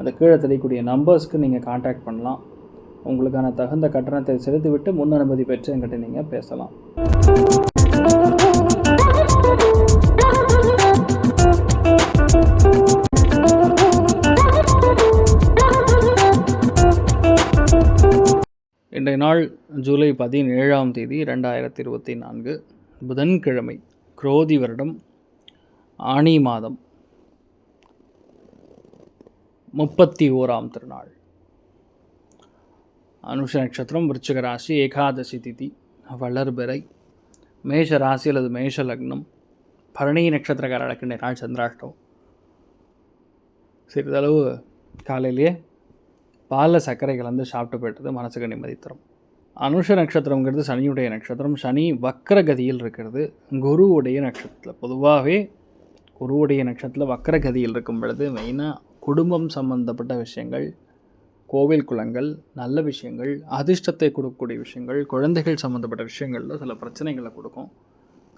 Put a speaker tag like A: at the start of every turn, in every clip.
A: அந்த கீழே தெரியக்கூடிய நம்பர்ஸ்க்கு நீங்கள் காண்டாக்ட் பண்ணலாம். உங்களுக்கான தகுந்த கட்டணத்தை செலுத்திவிட்டு முன் அனுமதி பெற்று என்கிட்ட நீங்கள் பேசலாம். இன்றைய நாள் ஜூலை பதினேழாம் தேதி ரெண்டாயிரத்தி இருபத்தி நான்கு. புதன்கிழமை குரோதி வருடம் ஆனி மாதம். முப்பத்தி ஓராம் திருநாள். அனுஷ நட்சத்திரம் விருச்சிக ராசி ஏகாதசி திதி வளர்பிறை மேஷ ராசி அல்லது மேஷ லக்னம் பரணி நட்சத்திரக்காரர்களுக்கு இன்றைய நாள் சந்திராஷ்டம். சிறிதளவு காலையிலேயே பாலில் சர்க்கரை கலந்து சாப்பிட்டு போய்ட்டது மனசுக்கு நிம்மதி தரும். அனுஷ நட்சத்திரங்கிறது சனியுடைய நட்சத்திரம். சனி வக்கரகதியில் இருக்கிறது. குருவுடைய நட்சத்திரத்தில் பொதுவாகவே குருவுடைய நட்சத்திரத்தில் வக்கரகதியில் இருக்கும் பொழுது மெயினாக குடும்பம் சம்பந்தப்பட்ட விஷயங்கள் கோவில் குளங்கள் நல்ல விஷயங்கள் அதிர்ஷ்டத்தை கொடுக்கக்கூடிய விஷயங்கள் குழந்தைகள் சம்மந்தப்பட்ட விஷயங்களில் சில பிரச்சனைகளை கொடுக்கும்.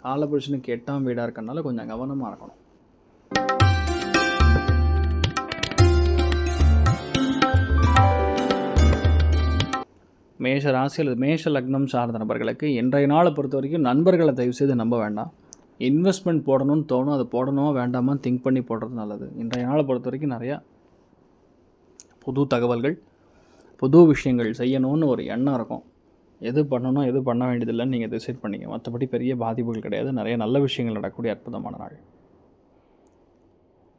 A: காலபுருஷனுக்கு எட்டாம் வீடாக இருக்கனால கொஞ்சம் கவனமாக இருக்கணும். மேஷ ராசி அல்லது மேஷ லக்னம் சார்ந்த நபர்களுக்கு இன்றைய நாளை பொறுத்த வரைக்கும் நண்பர்களை தயவு செய்து நம்ப வேண்டாம். இன்வெஸ்ட்மெண்ட் போடணும்னு தோணும் அது போடணுமா வேண்டாமான்னு திங்க் பண்ணி போடுறது நல்லது. இன்றைய நாளை பொறுத்த வரைக்கும் நிறையா புது தகவல்கள் புது விஷயங்கள் செய்யணும்னு ஒரு எண்ணம் இருக்கும். எது பண்ணணும் எது பண்ண வேண்டியதில்லைன்னு நீங்கள் டிசைட் பண்ணிங்க மற்றபடி பெரிய பாதிப்புகள் கிடையாது. நிறைய நல்ல விஷயங்கள் நடக்கக்கூடிய அற்புதமான நாள்.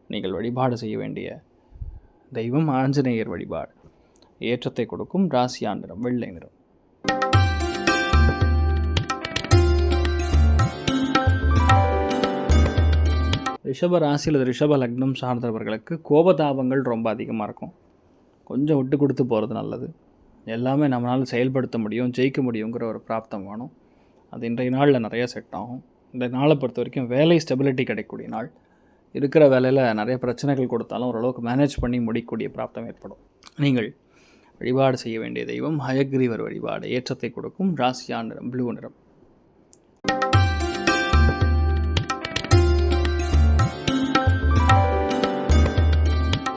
A: நீங்கள் வழிபாடு செய்ய வேண்டிய தெய்வம் ஆஞ்சநேயர் வழிபாடு. ஏற்றத்தை கொடுக்கும் ராசி நிறம் வெள்ளை நிறம். ரிஷப ராசி அல்லது ரிஷப லக்னம் சார்ந்தவர்களுக்கு கோபதாபங்கள் ரொம்ப அதிகமாக இருக்கும். கொஞ்சம் விட்டு கொடுத்து போகிறது நல்லது. எல்லாமே நம்மளால் செயல்படுத்த முடியும் ஜெயிக்க முடியுங்கிற ஒரு பிராப்தம் வேணும். அது இன்றைய நாளில் நிறைய செட் ஆகும். இந்த நாளை பொறுத்த வரைக்கும் வேலை ஸ்டெபிலிட்டி கிடைக்கக்கூடிய நாள். இருக்கிற வேலையில் நிறைய பிரச்சனைகள் கொடுத்தாலும் ஓரளவுக்கு மேனேஜ் பண்ணி முடிக்கக்கூடிய பிராப்தம் ஏற்படும். நீங்கள் வழிபாடு செய்ய வேண்டிய தெய்வம் ஹயக்ரீவர் வழிபாடு ஏற்றத்தை கொடுக்கும் ராசியா நிறம் ப்ளூ நிறம்.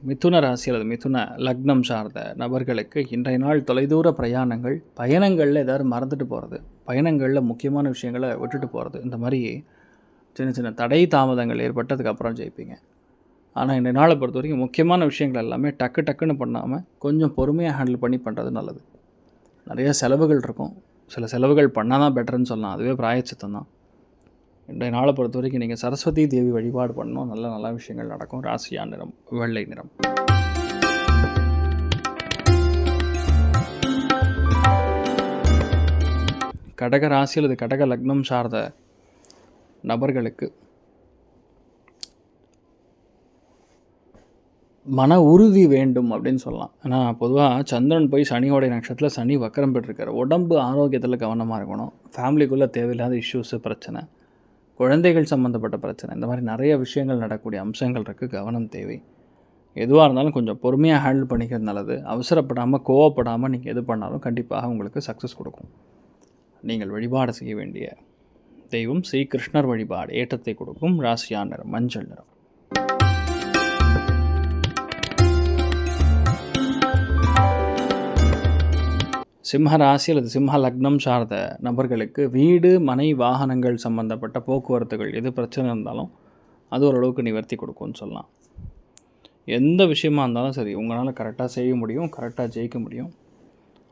A: மிதுன ராசி அல்லது மிதுன லக்னம் சார்ந்த நபர்களுக்கு இன்றைய நாள் தொலைதூர பிரயாணங்கள் பயணங்களில் ஏதாவது மறந்துட்டு போகிறது பயணங்களில் முக்கியமான விஷயங்களை விட்டுட்டு போகிறது இந்த மாதிரி சின்ன சின்ன தடை தாமதங்கள் ஏற்பட்டதுக்கப்புறம் ஜெயிப்பீங்க. ஆனால் இன்றைய நாளை பொறுத்த வரைக்கும் முக்கியமான விஷயங்கள் எல்லாமே டக்கு டக்குன்னு பண்ணாமல் கொஞ்சம் பொறுமையாக ஹேண்டில் பண்ணி பண்ணுறது நல்லது. நிறைய செலவுகள் இருக்கும். சில செலவுகள் பண்ணால் தான் பெட்டர்னு சொல்லலாம். அதுவே பிராயச்சித்தம் தான் நாளை பொறுத்த வரைக்கும் நீங்கள் சரஸ்வதி தேவி வழிபாடு பண்ணணும். நல்ல நல்ல விஷயங்கள் நடக்கும். ராசியா நிறம் வெள்ளை நிறம். கடக ராசி அல்லது கடக லக்னம் சார்ந்த நபர்களுக்கு மன உறுதி வேண்டும் அப்படின்னு சொல்லலாம். ஏன்னா பொதுவாக சந்திரன் போய் சனியோடைய நட்சத்திரத்தில் சனி வக்கரம் பெற்றிருக்காரு. உடம்பு ஆரோக்கியத்தில் கவனமாக இருக்கணும். ஃபேமிலிக்குள்ளே தேவையில்லாத இஷ்யூஸு பிரச்சனை. குழந்தைகள் சம்மந்தப்பட்ட பிரச்சனை. இந்த மாதிரி நிறைய விஷயங்கள் நடக்கக்கூடிய அம்சங்கள் இருக்குது கவனம் தேவை. எதுவாக இருந்தாலும் கொஞ்சம் பொறுமையாக ஹேண்டில் பண்ணிக்கிறது நல்லது. அவசரப்படாமல் கோவப்படாமல் நீங்கள் எது பண்ணாலும் கண்டிப்பாக உங்களுக்கு சக்ஸஸ் கொடுக்கும். நீங்கள் வழிபாடு செய்ய வேண்டிய தெய்வம் ஸ்ரீ கிருஷ்ணர் வழிபாடு. ஏற்றத்தை கொடுக்கும். ராசியா நிறம் மஞ்சள் நிறம். சிம்ம ராசி அல்லது சிம்ம லக்னம் சார்ந்த நபர்களுக்கு வீடு மனை வாகனங்கள் சம்பந்தப்பட்ட போக்குவரத்துகள் எது பிரச்சனை இருந்தாலும் அது ஓரளவுக்கு நிவர்த்தி கொடுக்கும்னு சொல்லலாம். எந்த விஷயமா இருந்தாலும் சரி உங்களால் கரெக்டாக செய்ய முடியும் கரெக்டாக ஜெயிக்க முடியும்.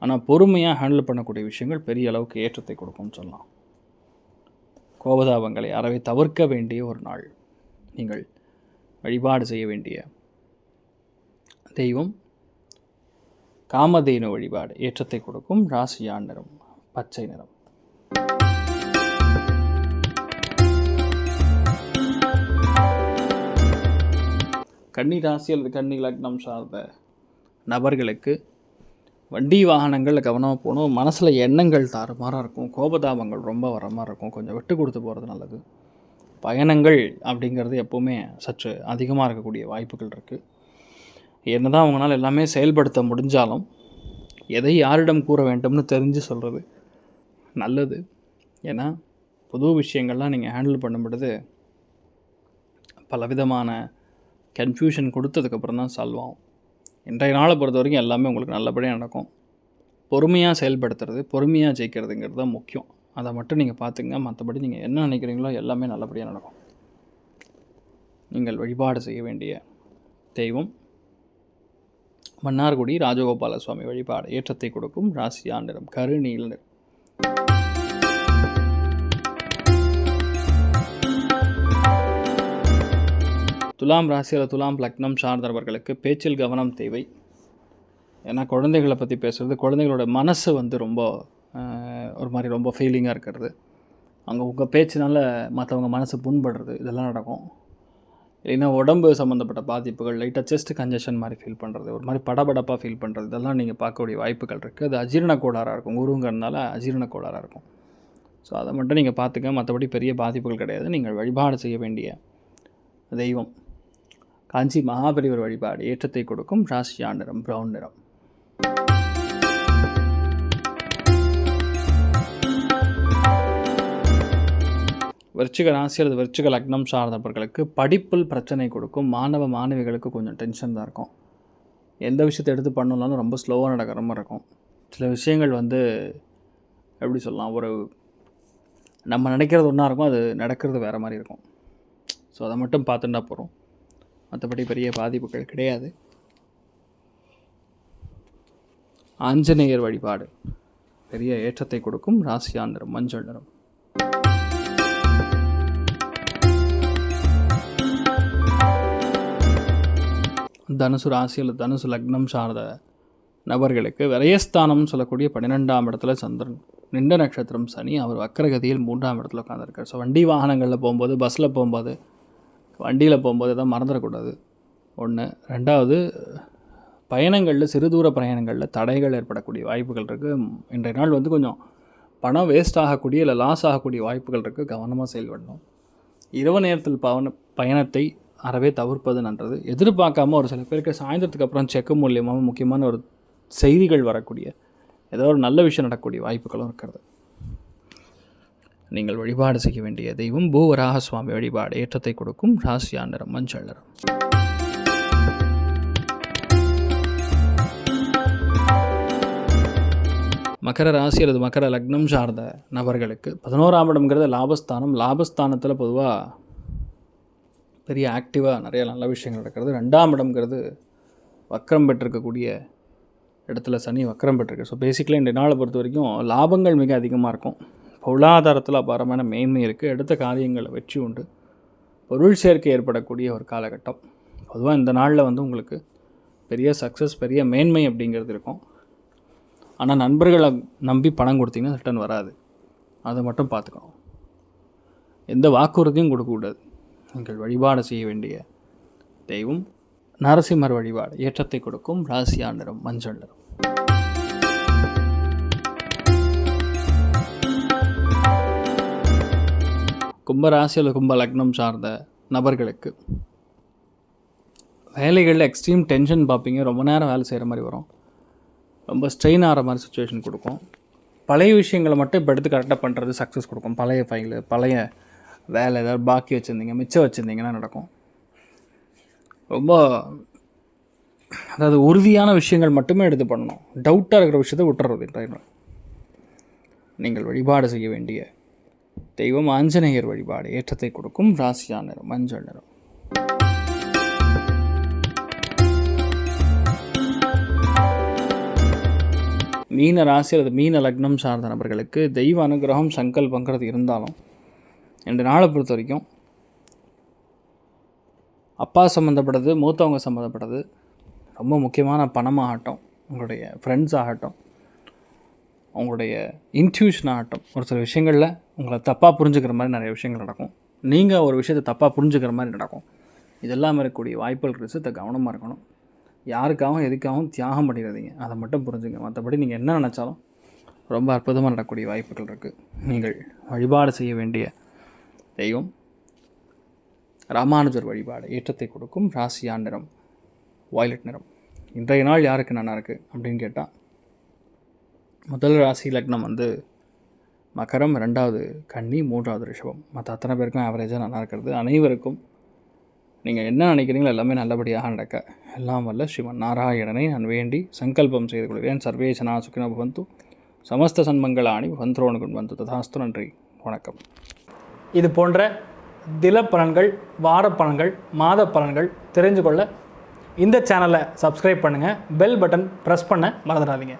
A: ஆனால் பொறுமையாக ஹேண்டில் பண்ணக்கூடிய விஷயங்கள் பெரிய அளவுக்கு ஏற்றத்தை கொடுக்கும்னு சொல்லலாம். கோபதாபங்களை அறவை தவிர்க்க வேண்டிய ஒரு நாள். நீங்கள் வழிபாடு செய்ய வேண்டிய தெய்வம் காமதேனு வழிபாடு ஏற்றத்தை கொடுக்கும் ராசியான் நிறம் பச்சை நிறம். கன்னி ராசி அல்லது கன்னி லக்னம் சார்ந்த நபர்களுக்கு வண்டி வாகனங்களில் கவனமாக போகணும். மனசில் எண்ணங்கள் தாறுமாறாக இருக்கும். கோபதாபங்கள் ரொம்ப வர மாதிரி இருக்கும். கொஞ்சம் விட்டு கொடுத்து போகிறது நல்லது. பயணங்கள் அப்படிங்கிறது எப்போவுமே சற்று அதிகமாக இருக்கக்கூடிய வாய்ப்புகள் இருக்குது என்னதான் அவங்களால எல்லாமே செயல்படுத்த முடிஞ்சாலும் எதை யாரிடம் கூற வேண்டும்னு தெரிஞ்சு சொல்கிறது நல்லது. ஏன்னா புது விஷயங்கள்லாம் நீங்கள் ஹேண்டில் பண்ணும் பொழுது பலவிதமான கன்ஃபியூஷன் கொடுத்ததுக்கப்புறம் தான் சால்வ் ஆகும். இன்றைய நாளை பொறுத்த வரைக்கும் எல்லாமே உங்களுக்கு நல்லபடியாக நடக்கும். பொறுமையாக செயல்படுத்துறது பொறுமையாக ஜெயிக்கிறதுங்கிறது தான் முக்கியம். அதை மட்டும் நீங்கள் பார்த்துங்க மற்றபடி நீங்கள் என்ன நினைக்கிறீங்களோ எல்லாமே நல்லபடியாக நடக்கும். நீங்கள் வழிபாடு செய்ய வேண்டிய தெய்வம் மன்னார்குடி ராஜகோபால சுவாமி வழிபாடு ஏற்றத்தை கொடுக்கும் ராசியா நிறம் கருநீல நிறம் துலாம் ராசியில் துலாம் லக்னம் சார்ந்தவர்களுக்கு பேச்சில் கவனம் தேவை. ஏன்னா குழந்தைகளை பற்றி பேசுகிறது குழந்தைகளோட மனசு வந்து ரொம்ப ஒரு மாதிரி ரொம்ப ஃபீலிங்காக இருக்கிறது. அங்கே உங்கள் பேச்சினால மற்றவங்க மனசு புண்படுறது இதெல்லாம் நடக்கும். இல்லைன்னா உடம்பு சம்மந்தப்பட்ட பாதிப்புகள் லைட்டாக செஸ்ட் கன்ஜெஷன் மாதிரி ஃபீல் பண்ணுறது ஒரு மாதிரி படபடப்பாக ஃபீல் பண்ணுறது இதெல்லாம் நீங்கள் பார்க்கக்கூடிய வாய்ப்புகள் இருக்குது அது அஜீரண கோளாறாக இருக்கும். குருங்கிறதுனால அஜீரண கோளாறாக இருக்கும். ஸோ அதை மட்டும் நீங்கள் பார்த்துக்க மற்றபடி பெரிய பாதிப்புகள் கிடையாது. நீங்கள் வழிபாடு செய்ய வேண்டிய தெய்வம். காஞ்சி மகாபரிவர் வழிபாடு ஏற்றத்தை கொடுக்கும் ராசியா நிறம் ப்ரௌன் நிறம். விருச்சிக ராசி அல்லது விருச்சிக லக்னம் சார்ந்தவர்களுக்கு படிப்பில் பிரச்சனை கொடுக்கும். மாணவ மாணவிகளுக்கு கொஞ்சம் டென்ஷன் தான் இருக்கும். எந்த விஷயத்தை எடுத்து பண்ணணும்னாலும் ரொம்ப ஸ்லோவாக நடக்கிற மாதிரி இருக்கும். சில விஷயங்கள் வந்து எப்படி சொல்லலாம் ஒரு நம்ம நினைக்கிறது ஒன்றா இருக்கும் அது நடக்கிறது வேறு மாதிரி இருக்கும். ஸோ அதை மட்டும் பார்த்துட்டா போகிறோம் மற்றபடி பெரிய பாதிப்புகள் கிடையாது. ஆஞ்சநேயர் வழிபாடு. பெரிய ஏற்றத்தை கொடுக்கும். ராசியா நிறம் மஞ்சள் நிறம். தனுசு ராசியில் தனுசு லக்னம் சார்ந்த நபர்களுக்கு விரயஸ்தானம்னு சொல்லக்கூடிய பன்னிரெண்டாம் இடத்துல சந்திரன். நின்ற நட்சத்திரம் சனி அவர் வக்கரகதியில் மூன்றாம் இடத்துல உட்காந்துருக்கார் ஸோ வண்டி வாகனங்களில் போகும்போது பஸ்ஸில் போகும்போது வண்டியில் போகும்போது எதாவது மறந்துடக்கூடாது. ஒன்று ரெண்டாவது பயணங்களில் சிறு தூர பயணங்களில் தடைகள் ஏற்படக்கூடிய வாய்ப்புகள் இருக்குது இன்றைய நாள் வந்து கொஞ்சம் பணம் வேஸ்ட் ஆகக்கூடிய இல்லை லாஸ் ஆகக்கூடிய வாய்ப்புகள் இருக்குது கவனமாக செயல்படணும். இரவு நேரத்தில் பவன பயணத்தை அறவே தவிர்ப்பது நன்றது. எதிர்பார்க்காம ஒரு சில பேருக்கு சாயந்தரத்துக்கு அப்புறம் செக்கு மூலியமாக முக்கியமான ஒரு செய்திகள் வரக்கூடிய ஏதோ ஒரு நல்ல விஷயம் நடக்கக்கூடிய வாய்ப்புகளும் இருக்கிறது. நீங்கள் வழிபாடு செய்ய வேண்டிய தெய்வம் பூவராக சுவாமி வழிபாடு ஏற்றத்தை கொடுக்கும் ராசியா நிறம் மஞ்சள் நிறம். மகர ராசி அல்லது மகர லக்னம் சார்ந்த நபர்களுக்கு பதினோராம் இடம்ங்கிறது லாபஸ்தானம். லாபஸ்தானத்தில் பொதுவாக பெரிய ஆக்டிவாக நிறைய நல்ல விஷயங்கள் நடக்கிறது. ரெண்டாம் இடம்ங்கிறது வக்கரம் பெற்றிருக்கக்கூடிய இடத்துல சனி வக்கரம் பெற்றிருக்கு. ஸோ பேசிக்கலி இந்த நாளை பொறுத்த வரைக்கும் லாபங்கள் மிக அதிகமாக இருக்கும். பொருளாதாரத்தில் அபாரமான மேன்மை இருக்குது எடுத்த காரியங்களில் வெற்றி உண்டு. பொருள் சேர்க்கை ஏற்படக்கூடிய ஒரு காலகட்டம். பொதுவாக இந்த நாளில் வந்து உங்களுக்கு பெரிய சக்ஸஸ் பெரிய மேன்மை அப்படிங்கிறது இருக்கும். ஆனால் நண்பர்களை நம்பி பணம் கொடுத்தீங்கன்னா ரிட்டர்ன் வராது. அதை மட்டும் பார்த்துக்கணும். எந்த வாக்குறுதியும் கொடுக்கக்கூடாது. நீங்கள் வழிபாடு செய்ய வேண்டிய தெய்வம் நரசிம்மர் வழிபாடு ஏற்றத்தை கொடுக்கும் ராசியா நிறம் மஞ்சள் நிறம். கும்பராசி அல்லது கும்ப லக்னம் சார்ந்த நபர்களுக்கு வேலைகளில் எக்ஸ்ட்ரீம் டென்ஷன் பார்ப்பீங்க. ரொம்ப நேரம் வேலை செய்கிற மாதிரி வரும். ரொம்ப ஸ்ட்ரெயின் ஆகிற மாதிரி சுச்சுவேஷன் கொடுக்கும். பழைய விஷயங்களை மட்டும் இப்போ எடுத்து கரெக்டாக பண்ணுறது சக்ஸஸ் கொடுக்கும். பழைய ஃபைலு பழைய வேலை ஏதாவது பாக்கி வச்சுருந்தீங்க மிச்சம் வச்சுருந்தீங்கன்னா நடக்கும். ரொம்ப அதாவது உறுதியான விஷயங்கள் மட்டுமே எடுத்து பண்ணணும். டவுட்டாக இருக்கிற விஷயத்தை விட்டுறது டைமில் நீங்கள் வழிபாடு செய்ய வேண்டிய தெய்வம் ஆஞ்சநேயர் வழிபாடு ஏற்றத்தை கொடுக்கும் ராசியான நிறம் மஞ்சள் நிறம். மீன ராசி அல்லது மீன லக்னம் சார்ந்த நபர்களுக்கு தெய்வ அனுகிரகம் சங்கல்பங்கிறது இருந்தாலும் ரெண்டு நாளை பொறுத்த வரைக்கும் அப்பா சம்மந்தப்பட்டது மூத்தவங்க சம்மந்தப்பட்டது ரொம்ப முக்கியமான பணமாகட்டும் உங்களுடைய ஃப்ரெண்ட்ஸ் ஆகட்டும் உங்களுடைய இன்ட்யூஷன் ஆகட்டும். ஒரு சில விஷயங்களில் உங்களை தப்பாக புரிஞ்சுக்கிற மாதிரி நிறைய விஷயங்கள் நடக்கும். நீங்கள் ஒரு விஷயத்தை தப்பாக புரிஞ்சுக்கிற மாதிரி நடக்கும். இதெல்லாம் இருக்கக்கூடிய வாய்ப்புகள் இருக்குது கவனமாக இருக்கணும். யாருக்காகவும் எதுக்காகவும் தியாகம் பண்ணிடாதீங்க. அதை மட்டும் புரிஞ்சுங்க. மற்றபடி நீங்கள் என்ன நினச்சாலும் ரொம்ப அற்புதமாக நடக்கக்கூடிய வாய்ப்புகள் இருக்குது நீங்கள் வழிபாடு செய்ய வேண்டிய தெய்வம் ராமானுஜர் வழிபாடு ஏற்றத்தை கொடுக்கும் ராசியான் நிறம் வயலட் நிறம். இன்றைய நாள் யாருக்கு நல்லா இருக்குது அப்படின்னு கேட்டால் முதல் ராசி லக்னம் வந்து மகரம் ரெண்டாவது கன்னி மூன்றாவது ரிஷபம். மற்ற அத்தனை பேருக்கும் ஆவரேஜாக நல்லா இருக்கிறது. அனைவருக்கும் நீங்கள் என்ன நினைக்கிறீங்களோ எல்லாமே நல்லபடியாக நடக்க. எல்லாம் வல்ல ஸ்ரீமன் நாராயணனை நான் வேண்டி சங்கல்பம் செய்து கொள்கிறேன். சர்வேசனா சுக்கின பவந்து சமஸ்த சன்மங்களாணி பந்த்ரோணுகுன் வந்து ததாஸ்து நன்றி. வணக்கம். இது போன்ற தில பலன்கள் வார பலன்கள் மாத பலன்கள் தெரிஞ்சு கொள்ள இந்த சேனலை சப்ஸ்கிரைப் பண்ணுங்கள் பெல் பட்டன் ப்ரெஸ் பண்ண மறந்துடாதீங்க.